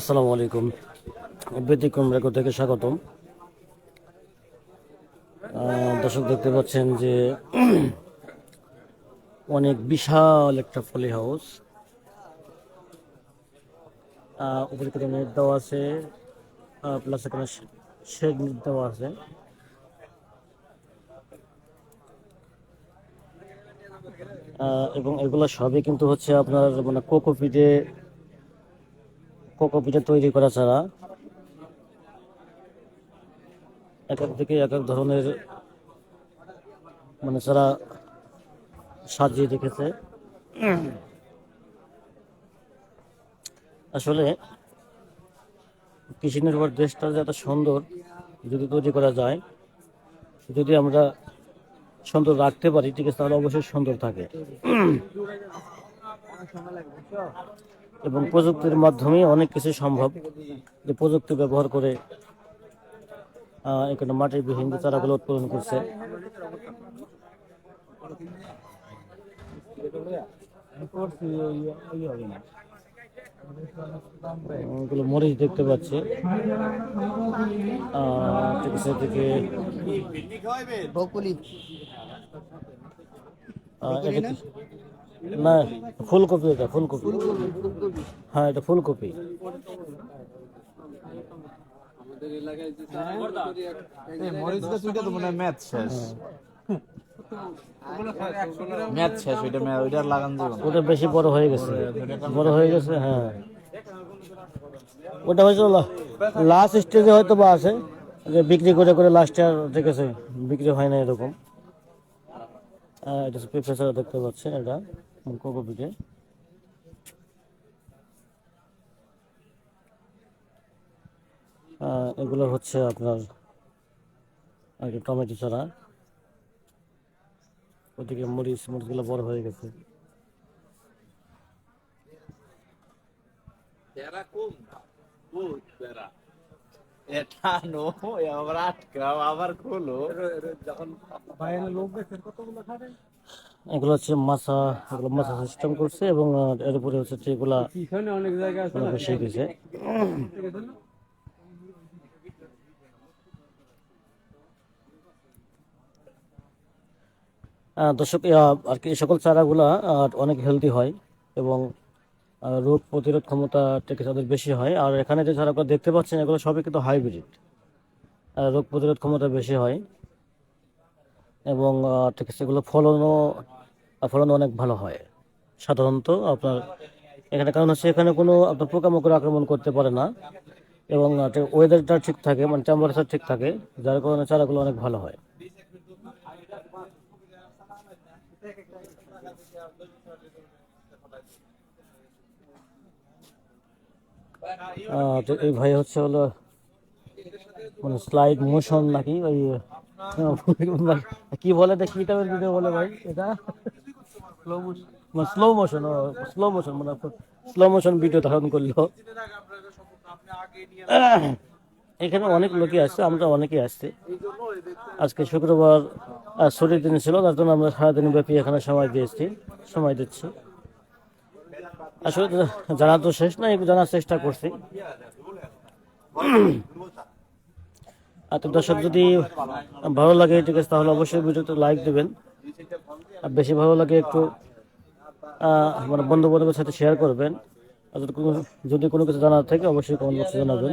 আসসালামু আলাইকুম। ব্যতিক্রম রেকর্ড থেকে স্বাগতম। দর্শক দেখতে পাচ্ছেন যে অনেক বিশাল একটা ফলি হাউস। উপরে কিছু নেট দেওয়া আছে প্লাস এখানে শেড দেওয়া আছে। এবং এগুলো সবই কিন্তু হচ্ছে আপনার মানে কোকোপিটে কোকোপিটে তৈরি করা ছাড়া এক এক দিকে এক এক ধরনের মানে যারা সাজিয়ে রেখেছে। আসলে কৃষি নির্ভর দেশটা যে এত সুন্দর যদি তৈরি করা যায়, যদি আমরা সুন্দর রাখতে পারি, ঠিক আছে, তাহলে অবশ্যই সুন্দর থাকে। এবং প্রযুক্তির মাধ্যমে অনেক কিছু সম্ভব। যে প্রযুক্তি ব্যবহার করে এখানে মাটির বিভিন্ন চারাগুলো উৎপাদন করছে। এগুলো মরিচ দেখতে পাচ্ছি। আহ, ঠিক বকুলি। আহ, এটা কি- না ফুলকপি এটা ফুলকপি। হ্যাঁ এটা ফুলকপি। হয় ওটা বেশি বড় হয়ে গেছে। বড় হয়ে গেছে হ্যাঁ। ওটা হয়তো লাস্ট স্টেজে হয়তো বা আছে। যে বিক্রি করে করে লাস্ট ইয়ার ঠিক আছে বিক্রি হয় না এরকম। আহ, এটা দেখতে পাচ্ছেন এটা। কোকোপিটে এগুলো হচ্ছে আপনার আর কি টমেটো চারা ওদিকে মরিচ মরিচগুলো বড় হয়ে গেছে এটা নো আবার আটকাও আবার খোলো এগুলো হচ্ছে মাছা, এগুলো মাছা সিস্টেম করছে এবং এর উপরে হচ্ছে এগুলা বসিয়ে দিয়েছে দর্শক আর কি সকল চারাগুলা অনেক হেলদি হয় এবং রোগ প্রতিরোধ ক্ষমতা থেকে তাদের বেশি হয়। আর এখানে যে চারাগুলো দেখতে পাচ্ছেন, এগুলো সবই কিন্তু হাইব্রিড রোগ প্রতিরোধ ক্ষমতা বেশি হয় এবং এগুলো ফলনও ফলন অনেক ভালো হয়। সাধারণত আপনার এখানে কারণ হচ্ছে এখানে কোনো আপনার পোকামাকড় আক্রমণ করতে পারে না এবং ওয়েদারটা ঠিক থাকে মানে টেম্পারেচার ঠিক থাকে, যার কারণে চারাগুলো অনেক ভালো হয়। এই ভাই হচ্ছে হলো মানে স্লাইড মোশন নাকি ওই, কি বলে কি বলে ভাই, এটা? স্লো মোশন স্লো মোশন মানে স্লো মোশন ভিডিও ধারণ করল। এখানে অনেক লোকই আসছে, আমরা অনেকেই আসছি। আজকে শুক্রবার ছুটির দিন ছিল, তার জন্য আমরা সারাদিন ব্যাপী এখানে সময় দিয়েছি, সময় দিচ্ছি। আসলে জানা তো শেষ না জানার চেষ্টা করছি। আর তো দর্শক, যদি ভালো লাগে ঠিক আছে তাহলে অবশ্যই ভিডিওতে লাইক দেবেন। আর বেশি ভালো লাগে একটু আহ, মানে বন্ধু বান্ধবের সাথে শেয়ার করবেন। আর যদি কোনো যদি কোনো কিছু জানার থাকে অবশ্যই কমেন্ট বক্সে জানাবেন।